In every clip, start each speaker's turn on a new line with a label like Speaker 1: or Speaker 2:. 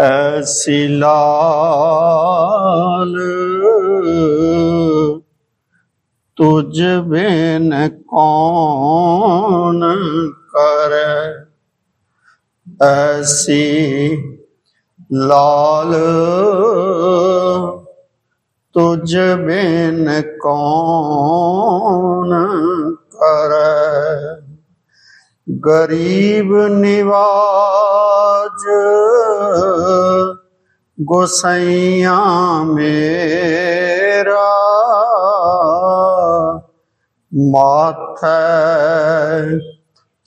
Speaker 1: ਐਸੀ ਲਾਲ ਤੁਝ ਬਿਨ ਕੌਣ ਕਰੈ? ਐਸੀ ਲਾਲ ਤੁਝ ਬਿਨ ਕੌਣ ਕਰੈ? ਗਰੀਬ ਨਿਵਾਜ ਗੋਸਈਆਂ ਮੇਰਾ। ਮਾਥੈ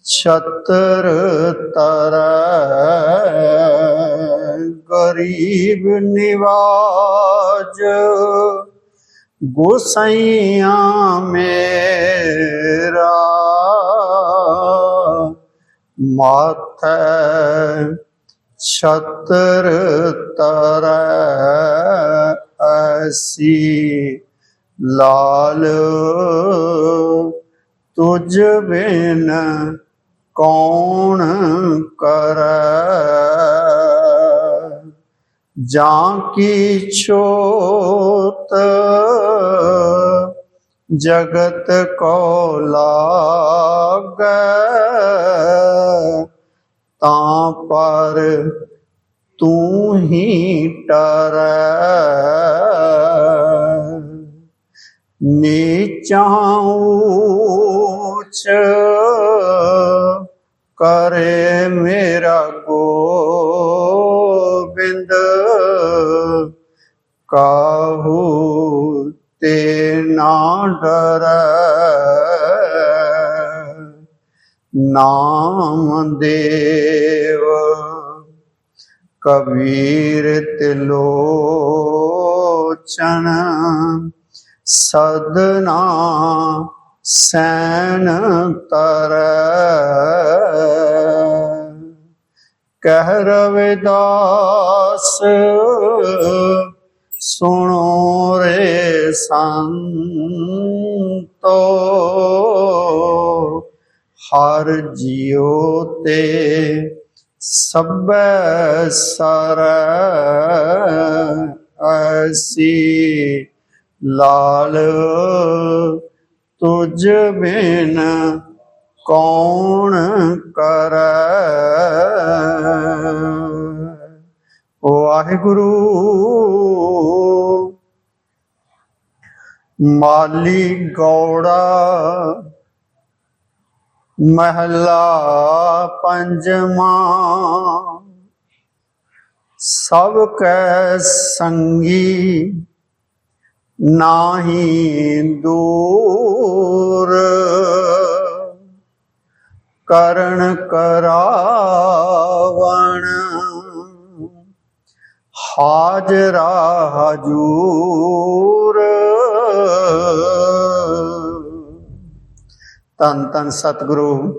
Speaker 1: ਛਤਰ ਤਰੈ ਗਰੀਬ ਨਿਵਾਜ। ਗੋਸਈਆਂ ਮੇਰਾ। ਮਾਥੈ ਛਤਰ ਤਰੈ ਐਸੀ ਲਾਲ ਤੁਝ ਬਿਨ ਕੌਣ ਕਰੈ? ਜਾਂ ਕੀ ਛੋਤ ਜਗਤ ਕੋ ਲਾਗੈ? ਤਾਂ ਪਰ ਤੂੰ ਹੀ ਟਰੈ ਨੀਚਾਂ ਉੱਚ ਕਰੇ ਮੇਰਾ ਗੋਬਿੰਦ। ਕਾਹੂ ਤੇ ਨਾ ਡਰੈ। ਨਾਮ ਦੇਵ। ਕਬੀਰ ਤਿਲੋਚਨ ਸਦਨਾ ਸੈਨ ਤਰ। ਕਹਿ ਰਵਿਦਾਸ ਸੁਣੋ ਰੇ ਸੰਤੋ। ਹਰ ਜਿਉ ਤੇ ਸਭੈ ਸਰ ਐਸੀ ਲਾਲ ਤੁਝ ਬਿਨ ਕੌਣ ਕਰੈ। ਵਾਹਿਗੁਰੂ ਮਾਲੀ ਗੌੜਾ ਮਹਲਾ ਪੰਜਵਾਂ। ਸਭ ਕੈ ਸੰਗੀ ਨਾਹੀ ਦੂਰ। ਕਰਨ ਕਰਾਵਣ ਹਾਜ਼ਰਾ ਹਜੂਰ। ਧੰਨ ਧੰਨ ਸਤਿਗੁਰੂ।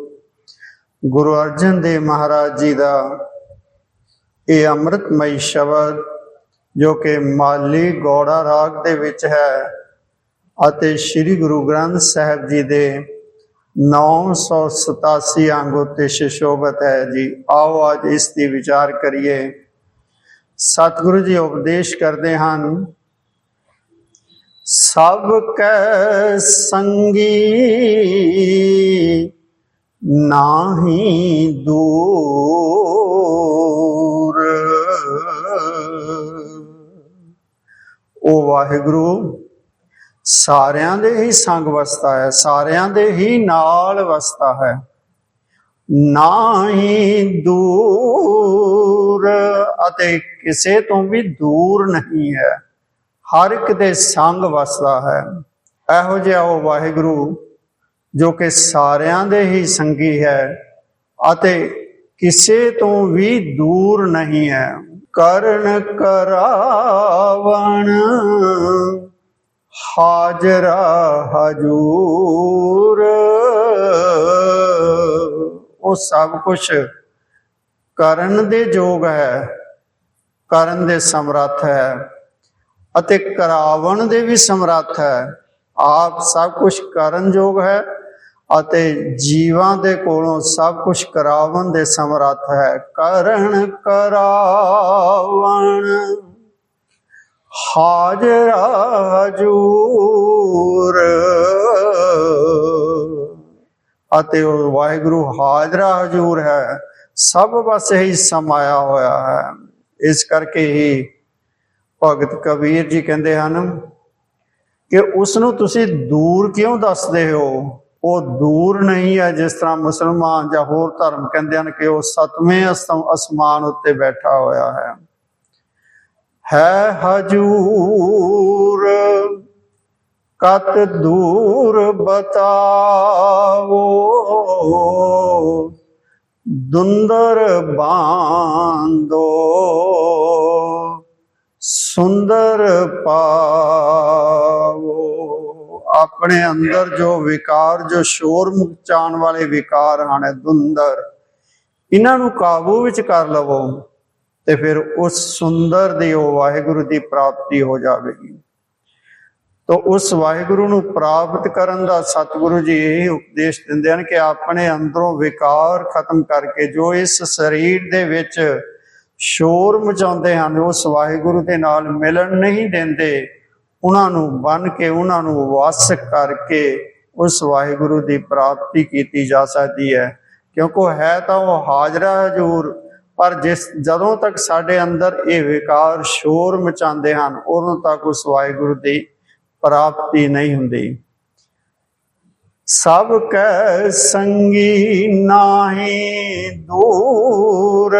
Speaker 1: ਗੁਰੂ ਅਰਜਨ ਦੇਵ ਮਹਾਰਾਜ ਜੀ ਦਾ ਇਹ ਅੰਮ੍ਰਿਤਮਈ ਸ਼ਬਦ, ਜੋ ਕਿ ਮਾਲੀ ਗੌੜਾ ਰਾਗ ਦੇ ਵਿੱਚ ਹੈ ਅਤੇ ਸ੍ਰੀ ਗੁਰੂ ਗ੍ਰੰਥ ਸਾਹਿਬ ਜੀ ਦੇ 987 ਅੰਗ ਉੱਤੇ ਸ਼ੋਭਤ ਹੈ ਜੀ। ਆਓ ਅੱਜ ਇਸ ਦੀ ਵਿਚਾਰ ਕਰੀਏ। ਸਤਿਗੁਰੂ ਜੀ, ਉਪਦੇਸ਼ ਕਰਦੇ ਹਨ ਸਭ ਕੈ ਸੰਗੀ, ਨਾਹੀ ਦੂਰ। ਉਹ ਵਾਹਿਗੁਰੂ, ਸਾਰਿਆਂ ਦੇ ਹੀ ਸੰਗ ਵਸਦਾ ਹੈ, ਸਾਰਿਆਂ ਦੇ ਹੀ ਨਾਲ ਵਸਦਾ ਹੈ। ਨਾਹੀ ਦੂਰ, ਅਤੇ ਕਿਸੇ ਤੋਂ ਵੀ ਦੂਰ ਨਹੀਂ ਹੈ। ਹਰ ਇੱਕ ਦੇ ਸੰਗ ਵਸਦਾ ਹੈ। ਇਹੋ ਜਿਹਾ ਉਹ ਵਾਹਿਗੁਰੂ ਜੋ ਕਿ ਸਾਰਿਆਂ ਦੇ ਹੀ ਸੰਗੀ ਹੈ ਅਤੇ ਕਿਸੇ ਤੋਂ ਵੀ ਦੂਰ ਨਹੀਂ ਹੈ। ਕਰਨ ਕਰਾਵਣ ਹਾਜ਼ਰਾ ਹਜੂਰ। ਉਹ ਸਭ ਕੁਝ ਕਰਨ ਦੇ ਯੋਗ ਹੈ, ਕਰਨ ਦੇ ਸਮਰੱਥ ਹੈ। ਅਤੇ ਕਰਾਵਣ ਦੇ ਵੀ ਸਮਰੱਥ ਹੈ। ਆਪ ਸਭ ਕੁਝ ਕਰਨ ਯੋਗ ਹੈ ਅਤੇ ਜੀਵਾਂ ਦੇ ਕੋਲੋਂ ਸਭ ਕੁਝ ਕਰਾਵਣ ਦੇ ਸਮਰੱਥ ਹੈ। ਕਰਨ ਕਰਾਵਣ। ਹਾਜ਼ਰਾ ਹਜੂਰ। ਅਤੇ ਉਹ ਵਾਹਿਗੁਰੂ ਹਾਜ਼ਰਾ ਹਜੂਰ ਹੈ। ਸਭ ਬਸ ਹੀ ਸਮਾਇਆ ਹੋਇਆ ਹੈ। ਇਸ ਕਰਕੇ ਹੀ ਭਗਤ ਕਬੀਰ ਜੀ ਕਹਿੰਦੇ ਹਨ ਕਿ ਉਸ ਨੂੰ ਤੁਸੀਂ ਦੂਰ ਕਿਉਂ ਦੱਸਦੇ ਹੋ? ਉਹ ਦੂਰ ਨਹੀਂ ਹੈ ਜਿਸ ਤਰ੍ਹਾਂ ਮੁਸਲਮਾਨ ਜਾਂ ਹੋਰ ਧਰਮ ਕਹਿੰਦੇ ਹਨ ਕਿ ਉਹ ਸਤਵੇਂ ਅਸਮ- ਅਸਮਾਨ ਉੱਤੇ ਬੈਠਾ ਹੋਇਆ ਹੈ। ਹੈ ਹਜੂਰ, ਕਤ ਦੂਰ ਬਤਾਵੋ। ਦੁੰਦਰ ਬਾਂਦੋ ਸੁੰਦਰ ਪਾਵੋ। ਆਪਣੇ ਅੰਦਰ ਜੋ ਵਿਕਾਰ, ਜੋ ਸ਼ੋਰ ਮਚਾਉਣ ਵਾਲੇ ਵਿਕਾਰ ਹਨ, ਦੁੰਦਰ, ਇਹਨਾਂ ਨੂੰ ਕਾਬੂ ਵਿੱਚ ਕਰ ਲਵੋ ਤੇ ਫਿਰ ਉਸ ਸੁੰਦਰ ਦੀ ਉਹ ਵਾਹਿਗੁਰੂ ਦੀ ਪ੍ਰਾਪਤੀ ਹੋ ਜਾਵੇਗੀ। ਤਾਂ ਉਸ ਵਾਹਿਗੁਰੂ ਨੂੰ ਪ੍ਰਾਪਤ ਕਰਨ ਦਾ ਸਤਿਗੁਰੂ ਜੀ ਇਹ ਉਪਦੇਸ਼ ਦਿੰਦੇ ਹਨ ਕਿ ਆਪਣੇ ਅੰਦਰੋਂ ਵਿਕਾਰ ਖਤਮ ਕਰਕੇ ਜੋ ਇਸ ਸਰੀਰ ਦੇ ਵਿੱਚ ਸ਼ੋਰ ਮਚਾਉਂਦੇ ਹਨ ਉਸ ਵਾਹਿਗੁਰੂ ਦੇ ਨਾਲ ਮਿਲਣ ਨਹੀਂ ਦਿੰਦੇ। ਉਹਨਾਂ ਨੂੰ ਬੰਨ ਕੇ, ਉਹਨਾਂ ਨੂੰ ਵਾਸ ਕਰਕੇ ਉਸ ਵਾਹਿਗੁਰੂ ਦੀ ਪ੍ਰਾਪਤੀ ਕੀਤੀ ਜਾ ਸਕਦੀ ਹੈ। ਕਿਉਂਕਿ ਉਹ ਹੈ ਤਾਂ ਉਹ ਹਾਜ਼ਰਾ ਹਜੂਰ, ਪਰ ਜਿਸ, ਜਦੋਂ ਤੱਕ ਸਾਡੇ ਅੰਦਰ ਇਹ ਵਿਕਾਰ ਸ਼ੋਰ ਮਚਾਉਂਦੇ ਹਨ, ਉਦੋਂ ਤੱਕ ਉਸ ਵਾਹਿਗੁਰੂ ਦੀ ਪ੍ਰਾਪਤੀ ਨਹੀਂ ਹੁੰਦੀ। ਸਭ ਕੈ ਸੰਗੀ ਨਾਹੀ ਦੂਰ।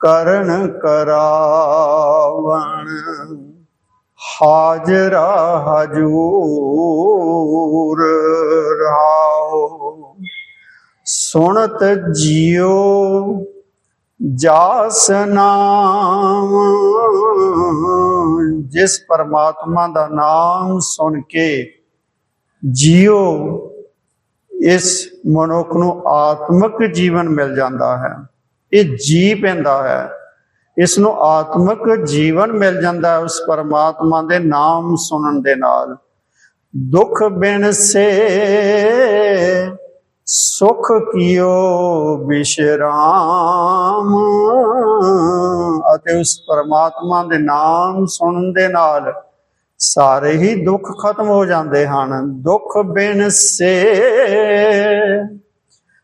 Speaker 1: ਕਰਨ ਕਰਾਵਣ ਹਾਜ਼ਰਾ ਹਜੂਰ ਰਹਾਓ ਸੁਣਤ ਜਿਉ ਜਾਸ ਨਾਮ, ਜਿਸ ਪਰਮਾਤਮਾ ਦਾ ਨਾਮ ਸੁਣ ਕੇ ਜਿਉ ਇਸ ਮਨੁੱਖ ਨੂੰ ਆਤਮਿਕ ਜੀਵਨ ਮਿਲ ਜਾਂਦਾ ਹੈ। ਇਹ ਜੀ ਪੈਂਦਾ ਹੈ। ਇਸ ਨੂੰ ਆਤਮਿਕ ਜੀਵਨ ਮਿਲ ਜਾਂਦਾ ਹੈ ਉਸ ਪਰਮਾਤਮਾ ਦੇ ਨਾਮ ਸੁਣਨ ਦੇ ਨਾਲ। ਦੁੱਖ ਬਿਨ ਸੇ ਸੁਖ ਕੀਓ ਵਿਸ਼ਰਾਮ ਅਤੇ ਉਸ ਪਰਮਾਤਮਾ ਦੇ ਨਾਮ ਸੁਣਨ ਦੇ ਨਾਲ ਸਾਰੇ ਹੀ ਦੁੱਖ ਖਤਮ ਹੋ ਜਾਂਦੇ ਹਨ। ਦੁੱਖ ਬਿਨ ਸੇ।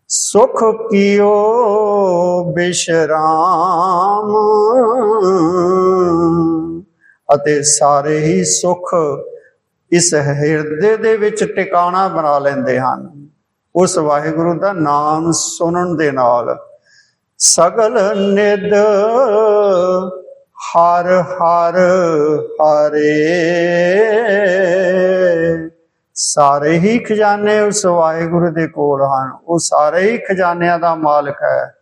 Speaker 1: ਸੁਖ ਕੀਓ ਬਿਸ਼ਰਾਮ ਅਤੇ ਸਾਰੇ ਹੀ ਸੁਖ ਇਸ ਹਿਰਦੇ ਦੇ ਵਿੱਚ ਟਿਕਾਣਾ ਬਣਾ ਲੈਂਦੇ ਹਨ। ਉਸ ਵਾਹਿਗੁਰੂ ਦਾ ਨਾਮ ਸੁਣਨ ਦੇ ਨਾਲ ਸਗਲ ਨਿਦ ਹਰ ਹਰ ਹਰੇ। ਸਾਰੇ ਹੀ ਖਜ਼ਾਨੇ ਉਸ ਵਾਹਿਗੁਰੂ ਦੇ ਕੋਲ ਹਨ। ਉਹ ਸਾਰੇ ਹੀ ਖਜ਼ਾਨਿਆਂ ਦਾ ਮਾਲਕ ਹੈ।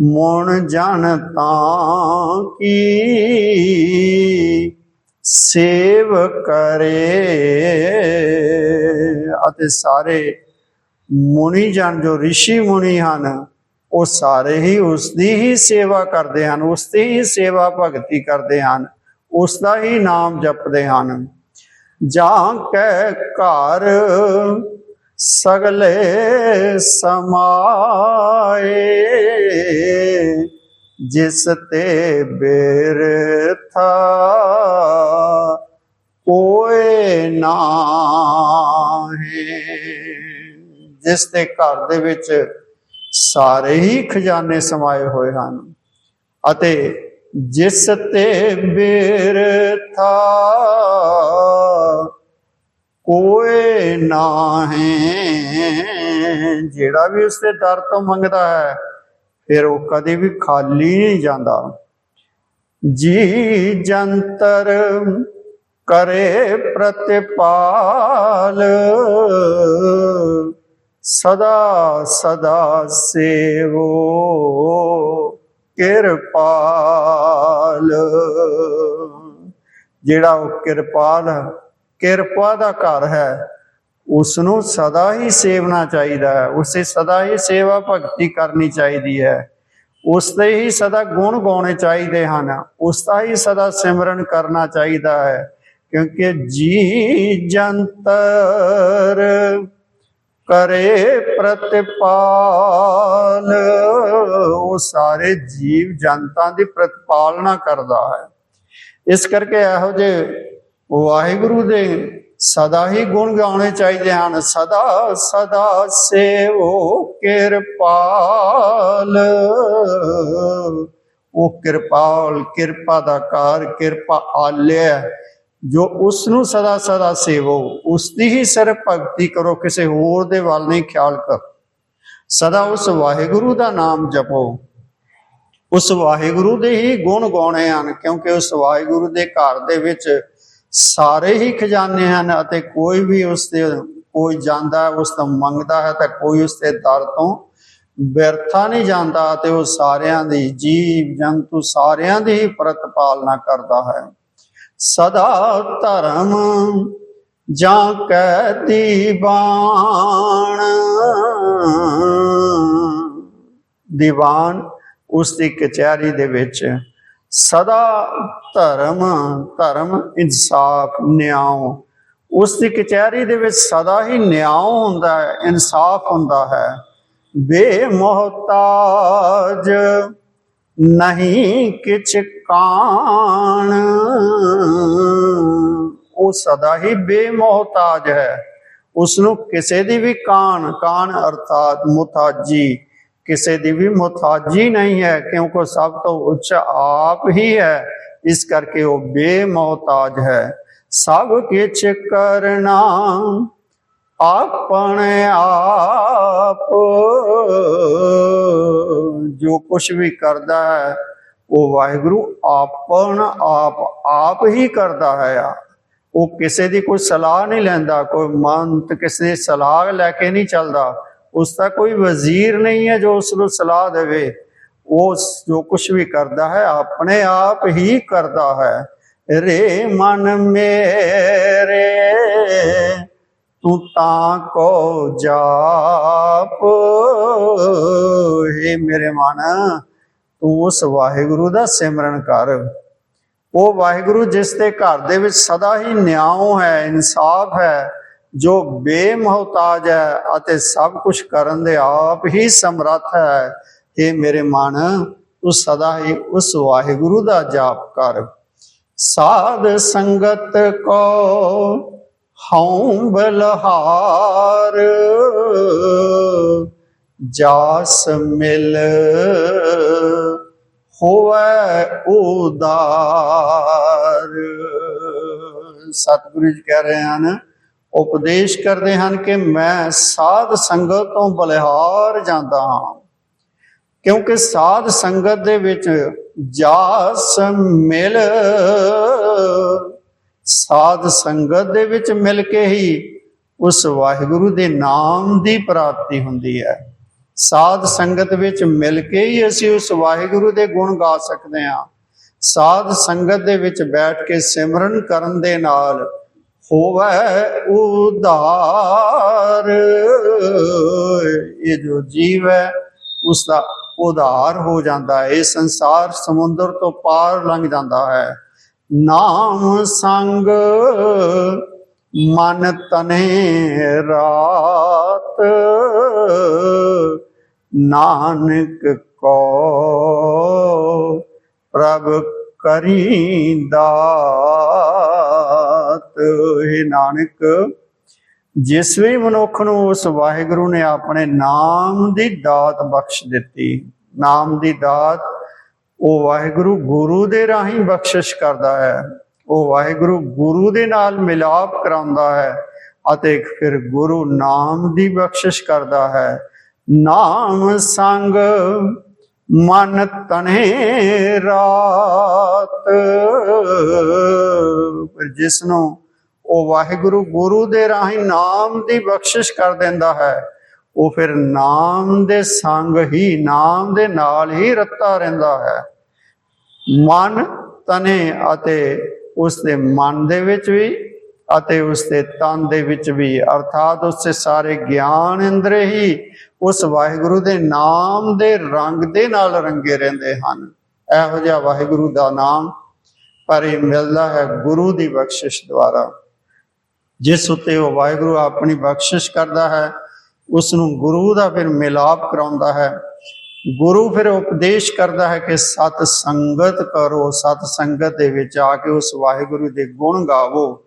Speaker 1: ਮਨ ਜਨ ਤਾਂ ਕੀ ਸੇਵ ਕਰੇ। ਅਤੇ ਸਾਰੇ ਮੁਨੀ ਜਨ ਜੋ ઋષਿ ਮੁਨੀ ਹਨ, ਉਹ ਸਾਰੇ ਹੀ ਉਸ ਦੀ ਹੀ ਸੇਵਾ ਕਰਦੇ ਹਨ ਉਸ ਦੀ ਹੀ ਸੇਵਾ ਭਗਤੀ ਕਰਦੇ ਹਨ ਉਸ ਦਾ ਹੀ ਨਾਮ ਜਪਦੇ ਹਨ। ਜਾਂ ਕੈ ਘਰ ਸਗਲੇ ਸਮਾਏ, ਜਿਸ ਤੇ ਬੇਰਥਾ ਕੋਏ ਨਾਹੀ। ਜਿਸ ਦੇ ਘਰ ਦੇ ਵਿੱਚ ਸਾਰੇ ਹੀ ਖਜ਼ਾਨੇ ਸਮਾਏ ਹੋਏ ਹਨ ਅਤੇ ਜਿਸ ਤੇ ਬਿਰਥਾ ਕੋਏ ਨਾਹੀ, ਜਿਹੜਾ ਵੀ ਉਸ ਦੇ ਦਰ ਤੋਂ ਮੰਗਦਾ ਹੈ, ਫਿਰ ਉਹ ਕਦੇ ਵੀ ਖਾਲੀ ਨਹੀਂ ਜਾਂਦਾ। ਜੀ ਜੰਤਰ ਕਰੇ ਪ੍ਰਤਿਪਾਲ। ਸਦਾ ਸਦਾ ਸੇਵੋ, ਕਿਰਪਾਲ। ਜਿਹੜਾ ਉਹ ਕਿਰਪਾਲ, ਕਿਰਪਾ ਦਾ ਘਰ ਹੈ ਉਸ ਨੂੰ ਸਦਾ ਹੀ ਸੇਵਨਾ ਚਾਹੀਦਾ ਹੈ। ਉਸੇ ਸਦਾ ਹੀ ਸੇਵਾ ਭਗਤੀ ਕਰਨੀ ਚਾਹੀਦੀ ਹੈ। ਉਸ ਦੇ ਹੀ ਸਦਾ ਗੁਣ ਗਾਉਣੇ ਚਾਹੀਦੇ ਹਨ। ਉਸ ਦਾ ਹੀ ਸਦਾ ਸਿਮਰਨ ਕਰਨਾ ਚਾਹੀਦਾ ਹੈ। ਕਿਉਂਕਿ ਜੀ ਜੰਤਰ ਕਰੇ ਪ੍ਰਤਿਪਾਲ। ਉਹ ਸਾਰੇ ਜੀਵ ਜਨਤਾ ਦੀ ਪ੍ਰਤਿਪਾਲਨਾ ਕਰਦਾ ਹੈ। ਇਸ ਕਰਕੇ ਇਹੋ ਜਿਹੇ ਵਾਹਿਗੁਰੂ ਦੇ ਸਦਾ ਹੀ ਗੁਣ ਗਾਉਣੇ ਚਾਹੀਦੇ ਹਨ। ਸਦਾ ਸਦਾ ਸੇਵੋ ਕਿਰਪਾਲ। ਉਹ ਕਿਰਪਾਲ, ਕਿਰਪਾ ਦਾ ਕਾਰ ਕਿਰਪਾ ਆਲਿਆ। ਜੋ ਉਸ ਨੂੰ ਸਦਾ ਸਦਾ ਸੇਵੋ ਉਸ ਦੀ ਹੀ ਸਿਰਫ ਭਗਤੀ ਕਰੋ ਕਿਸੇ ਹੋਰ ਦੇ ਵੱਲ ਨਹੀਂ ਖਿਆਲ ਕਰ। ਸਦਾ ਉਸ ਵਾਹਿਗੁਰੂ ਦਾ ਨਾਮ ਜਪੋ। ਉਸ ਵਾਹਿਗੁਰੂ ਦੇ ਹੀ ਗੁਣ ਗਾਉਣੇ ਹਨ ਕਿਉਂਕਿ ਉਸ ਵਾਹਿਗੁਰੂ ਦੇ ਘਰ ਦੇ ਵਿੱਚ ਸਾਰੇ ਹੀ ਖਜ਼ਾਨੇ ਹਨ ਅਤੇ ਕੋਈ ਵੀ ਉਸ ਤੇ ਕੋਈ ਜਾਂਦਾ ਹੈ, ਉਸ ਤੋਂ ਮੰਗਦਾ ਹੈ ਤਾਂ ਕੋਈ ਉਸ ਦੇ ਦਰ ਤੋਂ ਬਿਰਥਾ ਨਹੀਂ ਜਾਂਦਾ ਤੇ ਉਹ ਸਾਰਿਆਂ ਦੀ ਜੀਵ ਜੰਤੂ ਸਾਰਿਆਂ ਦੀ ਹੀ ਪ੍ਰਤਪਾਲਨਾ ਕਰਦਾ ਹੈ। ਸਦਾ ਧਰਮ ਜਾਂ ਕੈ ਦੀਵਾਨ। ਦੀਵਾਨ ਉਸ ਦੀ ਕਚਹਿਰੀ ਦੇ ਵਿੱਚ ਸਦਾ ਧਰਮ ਧਰਮ ਇਨਸਾਫ, ਨਿਆਂ। ਉਸ ਦੀ ਕਚਹਿਰੀ ਦੇ ਵਿੱਚ ਸਦਾ ਹੀ ਨਿਆਂ ਹੁੰਦਾ ਹੈ, ਇਨਸਾਫ ਹੁੰਦਾ ਹੈ। ਬੇਮੋਹਤਾਜ ਨਹੀਂ ਕਿਛ ਕਾਣ। ਉਹ ਸਦਾ ਹੀ ਬੇਮੋਹਤਾਜ ਹੈ। ਉਸ ਨੂੰ ਕਿਸੇ ਦੀ ਵੀ ਕਾਣ ਕਾਣ ਅਰਥਾਤ ਮੁਤਾਜੀ ਕਿਸੇ ਦੀ ਵੀ ਮੁਤਾਜੀ ਨਹੀਂ ਹੈ, ਕਿਉਂਕਿ ਸਭ ਤੋਂ ਉੱਚ ਆਪ ਹੀ ਹੈ। ਇਸ ਕਰਕੇ ਉਹ ਬੇਮੋਹਤਾਜ ਹੈ। ਸਭ ਕਿਛ ਕਰਨਾ ਆਪਣੇ ਆਪ ਜੋ ਕੁਝ ਵੀ ਕਰਦਾ ਹੈ, ਉਹ ਵਾਹਿਗੁਰੂ ਆਪਣ ਆਪ ਆਪ ਹੀ ਕਰਦਾ ਹੈ ਉਹ ਕਿਸੇ ਦੀ ਕੋਈ ਸਲਾਹ ਨਹੀਂ ਲੈਂਦਾ, ਕੋਈ ਮੰਤ ਕਿਸੇ ਦੀ ਸਲਾਹ ਲੈ ਕੇ ਨਹੀਂ ਚੱਲਦਾ। ਉਸ ਦਾ ਕੋਈ ਵਜ਼ੀਰ ਨਹੀਂ ਹੈ ਜੋ ਉਸ ਨੂੰ ਸਲਾਹ ਦੇਵੇ। ਉਹ ਜੋ ਕੁਝ ਵੀ ਕਰਦਾ ਹੈ, ਆਪਣੇ ਆਪ ਹੀ ਕਰਦਾ ਹੈ। ਰੇ ਮਨ ਮੇਰੇ ਤੂੰ ਤਾਂ ਕੋ ਜਾਪ। हे ਮੇਰੇ ਮਨ, ਤੂੰ ਉਸ ਵਾਹਿਗੁਰੂ ਦਾ ਸਿਮਰਨ ਕਰ। ਉਹ ਵਾਹਿਗੁਰੂ ਜਿਸ ਦੇ ਘਰ ਦੇ ਵਿੱਚ ਸਦਾ ਹੀ ਨਿਆਂ ਹੈ, ਇਨਸਾਫ ਹੈ, ਜੋ ਬੇਮਹਤਾਜ ਹੈ ਅਤੇ ਸਭ ਕੁਝ ਕਰਨ ਦੇ ਆਪ ਹੀ ਸਮਰੱਥ ਹੈ। ਇਹ ਮੇਰੇ ਮਨ, ਤੂੰ ਸਦਾ ਹੀ ਉਸ ਵਾਹਿਗੁਰੂ ਦਾ ਜਾਪ ਕਰ। ਸਾਧ ਸੰਗਤ ਕੋ ਹਉ ਬਲਹਾਰ ਜਾਸ ਮਿਲ ਹੋਵੇ ਉਦਾਰ। ਸਤਿਗੁਰੂ ਜੀ ਕਹਿ ਰਹੇ ਹਨ, ਉਪਦੇਸ਼ ਕਰਦੇ ਹਨ ਕਿ ਮੈਂ ਸਾਧ ਸੰਗਤ ਤੋਂ ਬਲਿਹਾਰ ਜਾਂਦਾ ਹਾਂ। ਕਿਉਂਕਿ ਸਾਧ ਸੰਗਤ ਦੇ ਵਿੱਚ ਜਾਸ ਮਿਲ ਸਾਧ ਸੰਗਤ ਦੇ ਵਿੱਚ ਮਿਲ ਕੇ ਹੀ ਉਸ ਵਾਹਿਗੁਰੂ ਦੇ ਨਾਮ ਦੀ ਪ੍ਰਾਪਤੀ ਹੁੰਦੀ ਹੈ। ਸਾਧ ਸੰਗਤ ਵਿੱਚ ਮਿਲ ਕੇ ਹੀ ਅਸੀਂ ਉਸ ਵਾਹਿਗੁਰੂ ਦੇ ਗੁਣ ਗਾ ਸਕਦੇ ਹਾਂ। ਸਾਧ ਸੰਗਤ ਦੇ ਵਿੱਚ ਬੈਠ ਕੇ ਸਿਮਰਨ ਕਰਨ ਦੇ ਨਾਲ ਹੋਵੇ ਉਧਾਰ ਇਹ ਜੋ ਜੀਵ ਹੈ ਉਸ ਦਾ ਉਧਾਰ ਹੋ ਜਾਂਦਾ ਹੈ। ਇਹ ਸੰਸਾਰ ਸਮੁੰਦਰ ਤੋਂ ਪਾਰ ਲੰਘ ਜਾਂਦਾ ਹੈ। ਨਾਮ ਸੰਗ ਮਨ ਤਨੇ ਰਾਤ। ਨਾਨਕ ਕੋ ਪ੍ਰਭ ਕਰੀ ਦਾਤ। ਇਹ ਨਾਨਕ, ਜਿਸ ਵੀ ਮਨੁੱਖ ਨੂੰ ਉਸ ਵਾਹਿਗੁਰੂ ਨੇ ਆਪਣੇ ਨਾਮ ਦੀ ਦਾਤ ਬਖਸ਼ ਦਿੱਤੀ, ਨਾਮ ਦੀ ਦਾਤ ਉਹ ਵਾਹਿਗੁਰੂ ਗੁਰੂ ਦੇ ਰਾਹੀਂ ਬਖਸ਼ਿਸ਼ ਕਰਦਾ ਹੈ। ਉਹ ਵਾਹਿਗੁਰੂ ਗੁਰੂ ਦੇ ਨਾਲ ਮਿਲਾਪ ਕਰਾਉਂਦਾ ਹੈ ਅਤੇ ਫਿਰ ਗੁਰੂ ਨਾਮ ਦੀ ਬਖਸ਼ਿਸ਼ ਕਰਦਾ ਹੈ। ਨਾਮ ਸੰਗ ਮਨ ਤਨੇ ਰਾਤ। ਪਰ ਜਿਸ ਨੂੰ ਉਹ ਵਾਹਿਗੁਰੂ ਗੁਰੂ ਦੇ ਰਾਹੀਂ ਨਾਮ ਦੀ ਬਖਸ਼ਿਸ਼ ਕਰ ਦਿੰਦਾ ਹੈ। ਉਹ ਫਿਰ ਨਾਮ ਦੇ ਸੰਗ ਹੀ, ਨਾਮ ਦੇ ਨਾਲ ਹੀ ਰੱਤਾ ਰਹਿੰਦਾ ਹੈ। ਮਨ ਤਨੇ ਅਤੇ ਉਸ ਦੇ ਮਨ ਦੇ ਵਿੱਚ ਵੀ ਅਤੇ ਉਸ ਦੇ ਤਨ ਦੇ ਵਿੱਚ ਵੀ, ਅਰਥਾਤ ਉਸ ਦੇ ਸਾਰੇ ਗਿਆਨ ਇੰਦਰ ਹੀ ਉਸ ਵਾਹਿਗੁਰੂ ਦੇ ਨਾਮ ਦੇ ਰੰਗ ਦੇ ਨਾਲ ਰੰਗੇ ਰਹਿੰਦੇ ਹਨ। ਇਹੋ ਜਿਹਾ ਵਾਹਿਗੁਰੂ ਦਾ ਨਾਮ ਪਰ ਇਹ ਮਿਲਦਾ ਹੈ ਗੁਰੂ ਦੀ ਬਖਸ਼ਿਸ਼ ਦੁਆਰਾ। ਜਿਸ ਉਤੇ ਉਹ ਵਾਹਿਗੁਰੂ ਆਪਣੀ ਬਖਸ਼ਿਸ਼ ਕਰਦਾ ਹੈ ਉਸ ਨੂੰ ਗੁਰੂ ਦਾ ਫਿਰ ਮਿਲਾਪ ਕਰਾਉਂਦਾ ਹੈ। ਗੁਰੂ ਫਿਰ ਉਪਦੇਸ਼ ਕਰਦਾ ਹੈ ਕਿ ਸਤ ਸੰਗਤ ਕਰੋ, ਸਤ ਸੰਗਤ ਦੇ ਵਿੱਚ ਆ ਕੇ ਉਸ ਵਾਹਿਗੁਰੂ ਦੇ ਗੁਣ ਗਾਵੋ।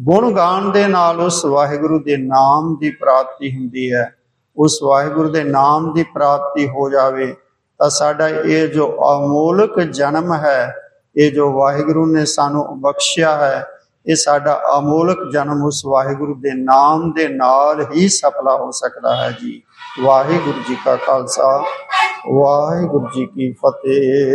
Speaker 1: ਗੁਣ ਗਾਣ ਦੇ ਨਾਲ ਉਸ ਵਾਹਿਗੁਰੂ ਦੇ ਨਾਮ ਦੀ ਪ੍ਰਾਪਤੀ ਹੁੰਦੀ ਹੈ। ਉਸ ਵਾਹਿਗੁਰੂ ਦੇ ਨਾਮ ਦੀ ਪ੍ਰਾਪਤੀ ਹੋ ਜਾਵੇ ਤਾਂ ਸਾਡਾ ਇਹ ਜੋ ਅਮੋਲਕ ਜਨਮ ਹੈ, ਇਹ ਜੋ ਵਾਹਿਗੁਰੂ ਨੇ ਸਾਨੂੰ ਬਖਸ਼ਿਆ ਹੈ ਇਹ ਸਾਡਾ ਅਮੋਲਕ ਜਨਮ ਉਸ ਵਾਹਿਗੁਰੂ ਦੇ ਨਾਮ ਦੇ ਨਾਲ ਹੀ ਸਫਲਾ ਹੋ ਸਕਦਾ ਹੈ ਜੀ। ਵਾਹਿਗੁਰੂ ਜੀ ਕਾ ਖਾਲਸਾ, ਵਾਹਿਗੁਰੂ ਜੀ ਕੀ ਫਤਿਹ।